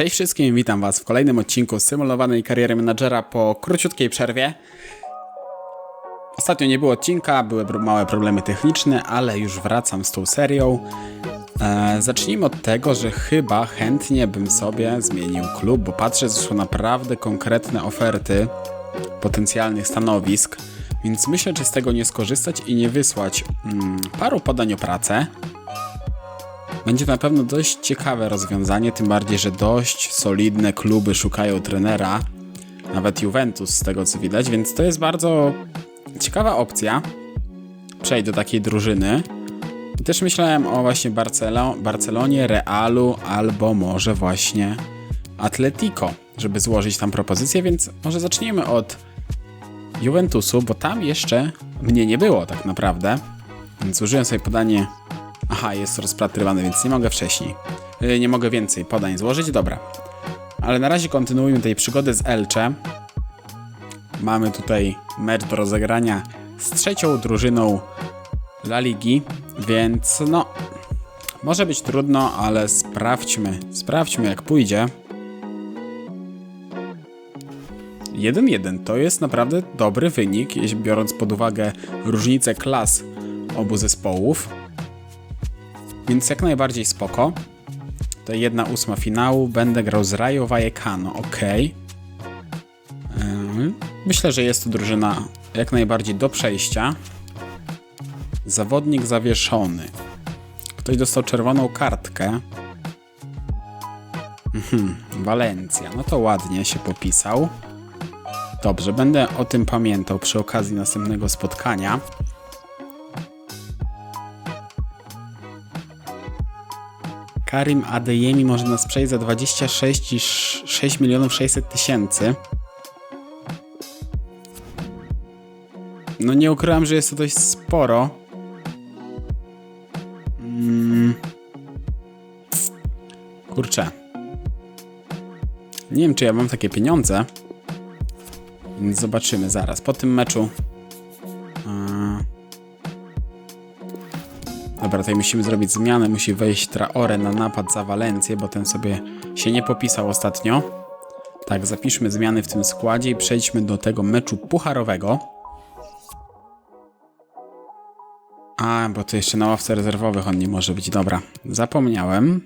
Cześć wszystkim, witam Was w kolejnym odcinku symulowanej kariery menadżera po króciutkiej przerwie. Ostatnio nie było odcinka, były małe problemy techniczne, ale już wracam z tą serią. E, zacznijmy od tego, że chyba chętnie bym sobie zmienił klub, bo patrzę, że są naprawdę konkretne oferty potencjalnych stanowisk, więc myślę, czy z tego nie skorzystać i nie wysłać mm, paru podań o pracę. Będzie na pewno dość ciekawe rozwiązanie, tym bardziej, że dość solidne kluby szukają trenera, nawet Juventus z tego co widać, więc to jest bardzo ciekawa opcja. Przejść do takiej drużyny. Też myślałem o właśnie Barcelo Barcelonie, Realu albo może właśnie Atletico, żeby złożyć tam propozycję, więc może zaczniemy od Juventusu, bo tam jeszcze mnie nie było tak naprawdę. Więc użyłem sobie podanie Aha, jest rozpatrywane, więc nie mogę wcześniej. Yy, Nie mogę więcej podań złożyć, dobra. Ale na razie kontynuujmy tej przygody z Elcze. Mamy tutaj mecz do rozegrania z trzecią drużyną La Ligi, więc no, może być trudno, ale sprawdźmy, sprawdźmy jak pójdzie. 1-1 to jest naprawdę dobry wynik, biorąc pod uwagę różnicę klas obu zespołów. Więc jak najbardziej spoko. To jedna ósma finału. Będę grał z Rayo Vallecano. Ok. Myślę, że jest to drużyna jak najbardziej do przejścia. Zawodnik zawieszony. Ktoś dostał czerwoną kartkę. Mhm, Walencja. No to ładnie się popisał. Dobrze, będę o tym pamiętał przy okazji następnego spotkania. Karim Adeyemi może nas przejść za 26 i sz- 6 milionów 600 tysięcy. No nie ukrywam, że jest to dość sporo. Mm. Kurczę. Nie wiem, czy ja mam takie pieniądze. Więc zobaczymy zaraz. Po tym meczu. Dobra, tutaj musimy zrobić zmianę. Musi wejść Traore na napad za Walencję, bo ten sobie się nie popisał ostatnio. Tak, zapiszmy zmiany w tym składzie i przejdźmy do tego meczu pucharowego. A, bo to jeszcze na ławce rezerwowych on nie może być. Dobra, zapomniałem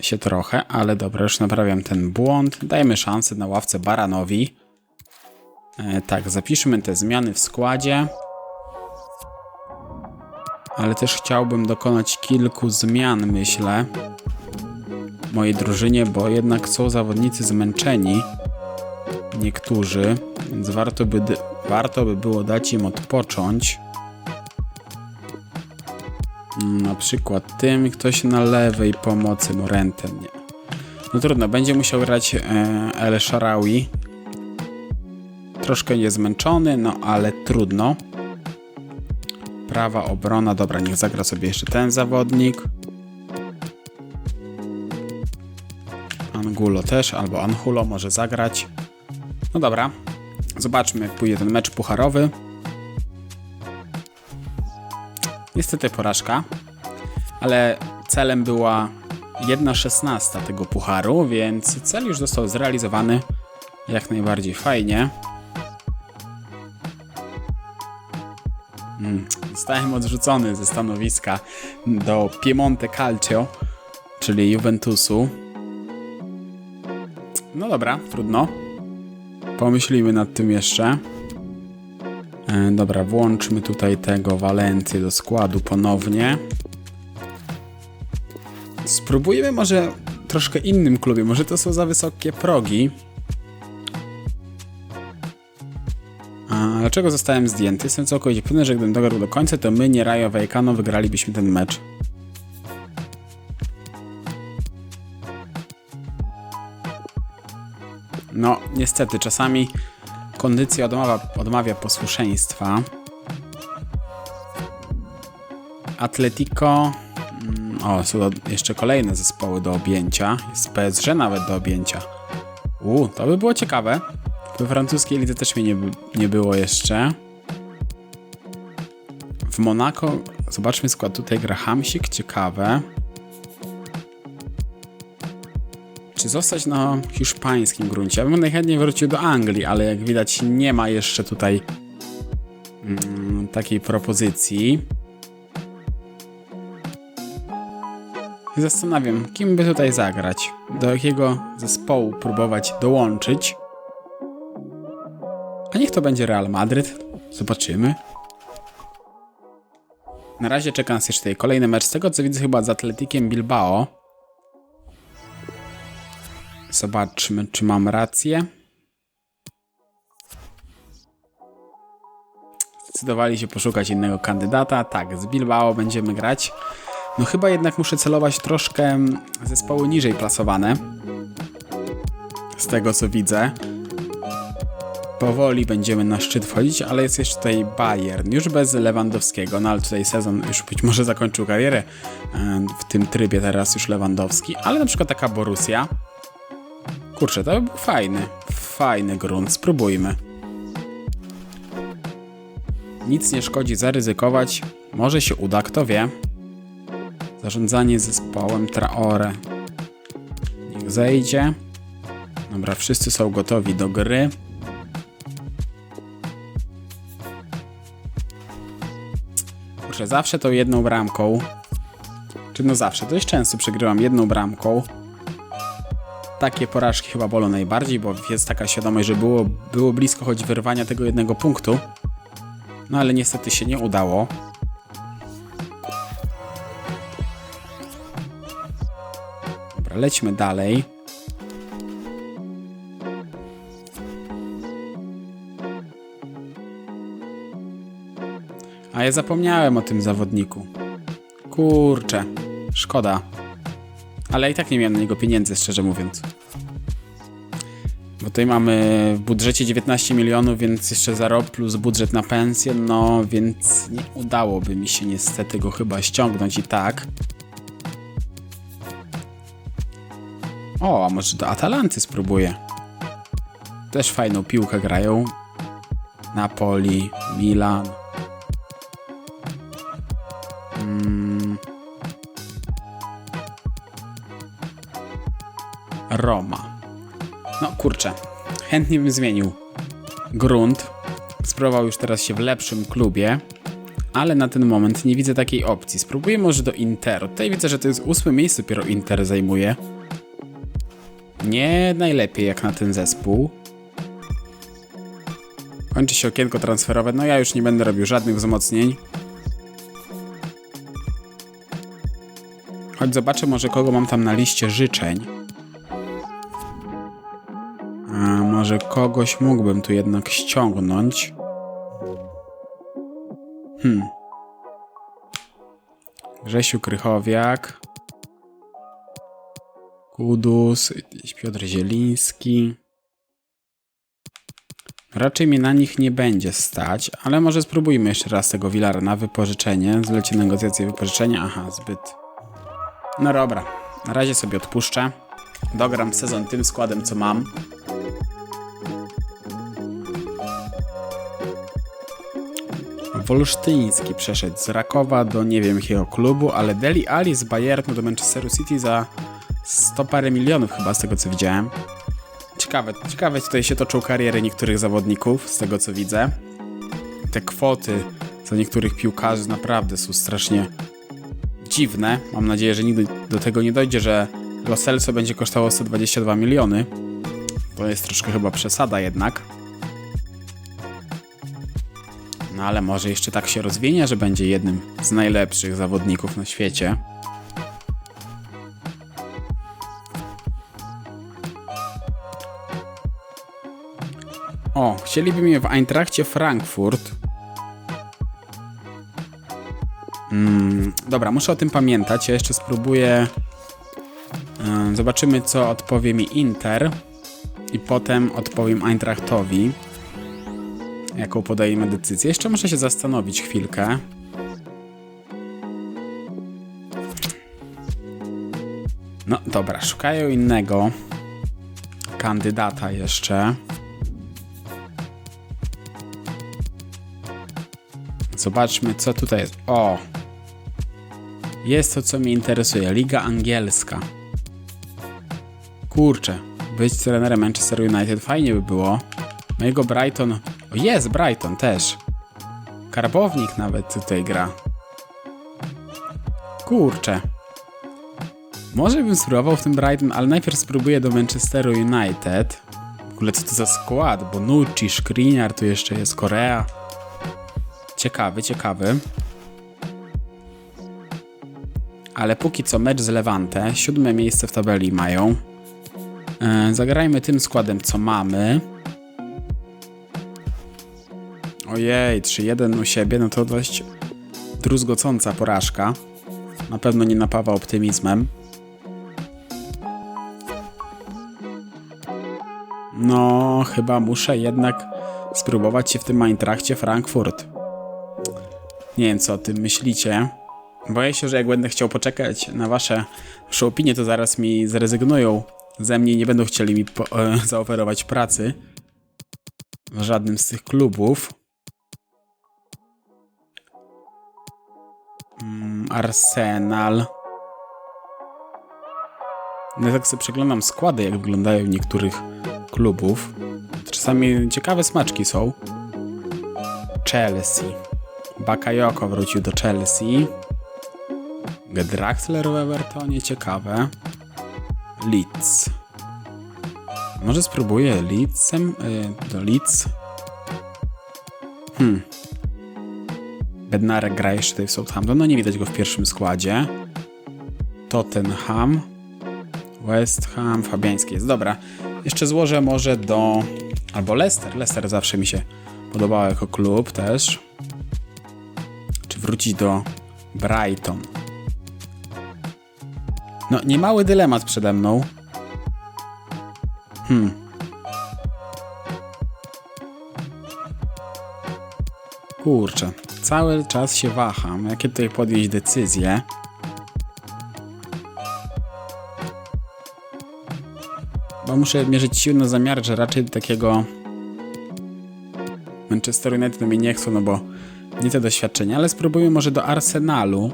się trochę, ale dobra, już naprawiam ten błąd. Dajmy szansę na ławce Baranowi. E, tak, zapiszmy te zmiany w składzie. Ale też chciałbym dokonać kilku zmian, myślę, mojej drużynie, bo jednak są zawodnicy zmęczeni. Niektórzy, więc warto by, warto by było dać im odpocząć. Mm, Na przykład tym, ktoś na lewej pomocy, Morenten, nie. No trudno, będzie musiał grać e, El Sharawi. Troszkę jest zmęczony, no ale trudno. Prawa obrona, dobra, niech zagra sobie jeszcze ten zawodnik. Angulo też, albo Anhulo może zagrać. No dobra, zobaczmy jak pójdzie ten mecz pucharowy. Niestety porażka, ale celem była 1.16 tego pucharu, więc cel już został zrealizowany jak najbardziej fajnie. Zostałem odrzucony ze stanowiska do Piemonte Calcio, czyli Juventusu. No dobra, trudno. Pomyślimy nad tym jeszcze. E, dobra, włączmy tutaj tego Walencję do składu ponownie. Spróbujmy może troszkę innym klubie. Może to są za wysokie progi. Dlaczego zostałem zdjęty? Jestem całkowicie pewny, że gdybym dogadł do końca, to my, nie Rayo Vallecano, wygralibyśmy ten mecz. No, niestety, czasami kondycja odmawia, odmawia posłuszeństwa. Atletico. mm, O, są jeszcze kolejne zespoły do objęcia. Jest PSG nawet do objęcia. U, to by było ciekawe. We francuskiej lidze też mnie nie, nie było jeszcze. W Monako, zobaczmy skład tutaj gra Hamsik, ciekawe. czy zostać na hiszpańskim gruncie. Ja bym najchętniej wrócił do Anglii, ale jak widać nie ma jeszcze tutaj mm, takiej propozycji. Zastanawiam, kim by tutaj zagrać, do jakiego zespołu próbować dołączyć. A niech to będzie Real Madryt. Zobaczymy. Na razie czeka nas jeszcze kolejny mecz. Z tego co widzę chyba z Atletikiem Bilbao. Zobaczmy, czy mam rację. Zdecydowali się poszukać innego kandydata. Tak, z Bilbao będziemy grać. No chyba jednak muszę celować troszkę zespoły niżej plasowane. Z tego co widzę. Powoli będziemy na szczyt wchodzić, ale jest jeszcze tutaj Bayern, już bez Lewandowskiego, no ale tutaj sezon już być może zakończył karierę w tym trybie teraz już Lewandowski, ale na przykład taka Borussia. Kurczę, to by był fajny, fajny grunt, spróbujmy. Nic nie szkodzi zaryzykować, może się uda, kto wie. Zarządzanie zespołem Traore. Niech zejdzie. Dobra, wszyscy są gotowi do gry. Zawsze tą jedną bramką. Czy no zawsze, dość często przegrywam jedną bramką. Takie porażki chyba bolą najbardziej, bo jest taka świadomość, że było, było blisko choć wyrwania tego jednego punktu. No ale niestety się nie udało. Dobra, lećmy dalej. Ja zapomniałem o tym zawodniku. Kurczę, szkoda. Ale i tak nie miałem na niego pieniędzy, szczerze mówiąc. Bo tutaj mamy w budżecie 19 milionów, więc jeszcze za rok plus budżet na pensję, no więc nie udałoby mi się niestety go chyba ściągnąć i tak. O, a może do Atalanty spróbuję. Też fajną piłkę grają. Napoli, Milan. Roma. No kurczę, chętnie bym zmienił grunt. Spróbował już teraz się w lepszym klubie, ale na ten moment nie widzę takiej opcji. Spróbuję może do Interu. Tutaj widzę, że to jest ósme miejsce dopiero Inter zajmuje. Nie najlepiej jak na ten zespół. Kończy się okienko transferowe. No ja już nie będę robił żadnych wzmocnień. Choć zobaczę może kogo mam tam na liście życzeń. Może kogoś mógłbym tu jednak ściągnąć. Hmm. Grzesiu Krychowiak. Kudus, Piotr Zieliński. Raczej mnie na nich nie będzie stać, ale może spróbujmy jeszcze raz tego Wilara na wypożyczenie. Zleci negocjacje wypożyczenia. Aha, zbyt. No dobra, na razie sobie odpuszczę. Dogram sezon tym składem, co mam. Wolsztyński przeszedł z Rakowa do nie wiem jakiego klubu, ale Deli Ali z Bayernu do Manchesteru City za 100 parę milionów chyba z tego co widziałem. Ciekawe, ciekawe tutaj się toczą kariery niektórych zawodników z tego co widzę. Te kwoty za niektórych piłkarzy naprawdę są strasznie dziwne. Mam nadzieję, że nigdy do tego nie dojdzie, że Lo Celso będzie kosztowało 122 miliony. To jest troszkę chyba przesada jednak. No ale może jeszcze tak się rozwinie, że będzie jednym z najlepszych zawodników na świecie. O, chcieliby mnie w Eintrachcie Frankfurt. Mm, dobra, muszę o tym pamiętać. Ja jeszcze spróbuję. Yy, zobaczymy, co odpowie mi Inter. I potem odpowiem Eintrachtowi. Jaką podajemy decyzję. Jeszcze muszę się zastanowić chwilkę. No dobra, szukają innego kandydata jeszcze. Zobaczmy, co tutaj jest. O! Jest to, co mnie interesuje. Liga angielska. Kurczę, być trenerem Manchester United fajnie by było. Mojego Brighton. Jest Brighton też. Karbownik nawet tutaj gra. Kurczę. Może bym spróbował w tym Brighton, ale najpierw spróbuję do Manchesteru United. W ogóle co to za skład? Bonucci, Skriniar, tu jeszcze jest Korea. Ciekawy, ciekawy. Ale póki co mecz z Levante, siódme miejsce w tabeli mają. E, zagrajmy tym składem, co mamy. Ojej, 3-1 u siebie, no to dość druzgocąca porażka. Na pewno nie napawa optymizmem. No, chyba muszę jednak spróbować się w tym Eintrachcie Frankfurt. Nie wiem, co o tym myślicie. Boję się, że jak będę chciał poczekać na wasze, opinie, to zaraz mi zrezygnują ze mnie i nie będą chcieli mi e, zaoferować pracy w żadnym z tych klubów. Mm, Arsenal. No tak sobie przeglądam składy, jak wyglądają niektórych klubów. Czasami ciekawe smaczki są. Chelsea. Bakayoko wrócił do Chelsea. Gedraxler w Evertonie, ciekawe. Leeds. Może spróbuję Leedsem? Y, do Leeds. Hmm. Bednarek gra jeszcze tutaj w Southampton. No nie widać go w pierwszym składzie. Tottenham. West Ham. Fabiański jest. Dobra. Jeszcze złożę może do... Albo Leicester. Leicester zawsze mi się podobał jako klub też. Czy wrócić do Brighton. No, niemały dylemat przede mną. Hmm. Kurczę, cały czas się waham, jakie tutaj podjąć decyzje. Bo muszę mierzyć siły na zamiar, że raczej do takiego Manchester United mi nie chcą, no bo nie te doświadczenia, ale spróbujmy może do Arsenalu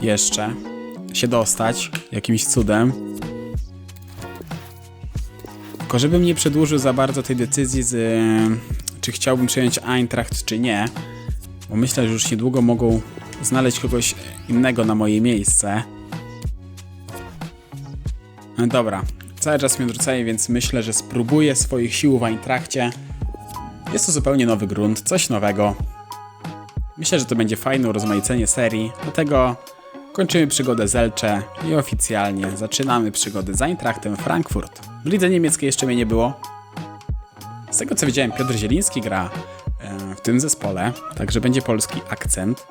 jeszcze się dostać jakimś cudem. Tylko żebym nie przedłużył za bardzo tej decyzji z czy chciałbym przejąć Eintracht czy nie, bo myślę, że już niedługo mogą znaleźć kogoś innego na moje miejsce. No dobra, cały czas mnie odrzucają, więc myślę, że spróbuję swoich sił w Eintrachcie. Jest to zupełnie nowy grunt, coś nowego. Myślę, że to będzie fajne urozmaicenie serii, dlatego kończymy przygodę z Elcze i oficjalnie zaczynamy przygodę z Eintrachtem Frankfurt. W lidze niemieckiej jeszcze mnie nie było. Z tego co widziałem, Piotr Zieliński gra w tym zespole, także będzie polski akcent.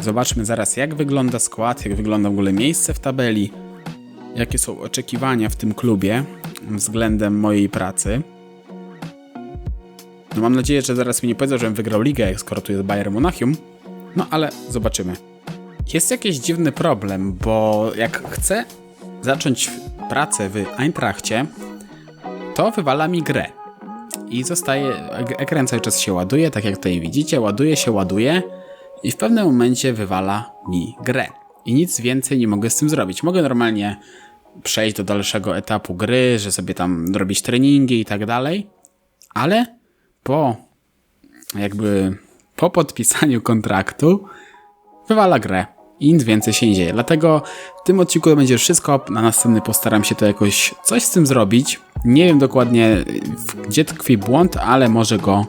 Zobaczmy zaraz, jak wygląda skład, jak wygląda w ogóle miejsce w tabeli, jakie są oczekiwania w tym klubie względem mojej pracy. No mam nadzieję, że zaraz mi nie powiedzą, żebym wygrał ligę, skoro tu jest Bayern Monachium. No ale zobaczymy. Jest jakiś dziwny problem, bo jak chcę zacząć pracę w Eintrachcie, to wywala mi grę. I zostaje, ekran cały czas się ładuje, tak jak tutaj widzicie, ładuje się, ładuje i w pewnym momencie wywala mi grę. I nic więcej nie mogę z tym zrobić. Mogę normalnie przejść do dalszego etapu gry, że sobie tam robić treningi i tak dalej, ale po jakby po podpisaniu kontraktu wywala grę i nic więcej się nie dzieje. Dlatego w tym odcinku będzie wszystko. Na następny postaram się to jakoś coś z tym zrobić. Nie wiem dokładnie gdzie tkwi błąd, ale może go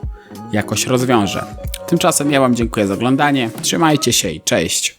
jakoś rozwiążę. Tymczasem ja Wam dziękuję za oglądanie. Trzymajcie się i cześć.